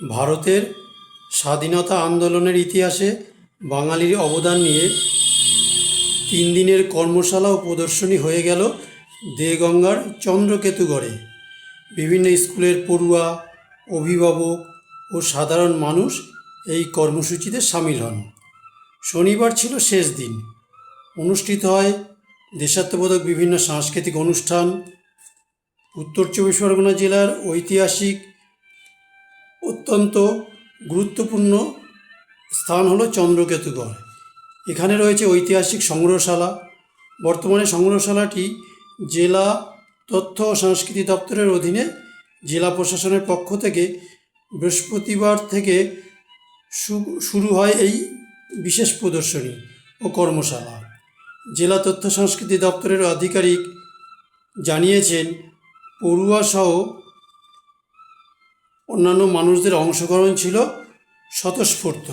ভারতের স্বাধীনতা আন্দোলনের ইতিহাসে বাঙালির অবদান নিয়ে তিন দিনের কর্মশালা ও প্রদর্শনী হয়ে গেল দেগঙ্গার চন্দ্রকেতুগড়ে। বিভিন্ন স্কুলের পড়ুয়া, অভিভাবক ও সাধারণ মানুষ এই কর্মসূচিতে সামিল হন। শনিবার ছিল শেষ দিন। অনুষ্ঠিত হয় দেশাত্মবোধক বিভিন্ন সাংস্কৃতিক অনুষ্ঠান। উত্তর চব্বিশ পরগনা জেলার ঐতিহাসিক অত্যন্ত গুরুত্বপূর্ণ স্থান হলো চন্দ্রকেতুগড়। এখানে রয়েছে ঐতিহাসিক সংগ্রহশালা। বর্তমানে সংগ্রহশালাটি জেলা তথ্য ও সংস্কৃতি দপ্তরের অধীনে জেলা প্রশাসনের পক্ষ থেকে বৃহস্পতিবার থেকে শুরু হয় এই বিশেষ প্রদর্শনী ও কর্মশালা। জেলা তথ্য সংস্কৃতি দপ্তরের আধিকারিক জানিয়েছেন পড়ুয়া সহ অন্যান্য মানুষদের অংশগ্রহণ ছিল স্বতঃস্ফূর্ত।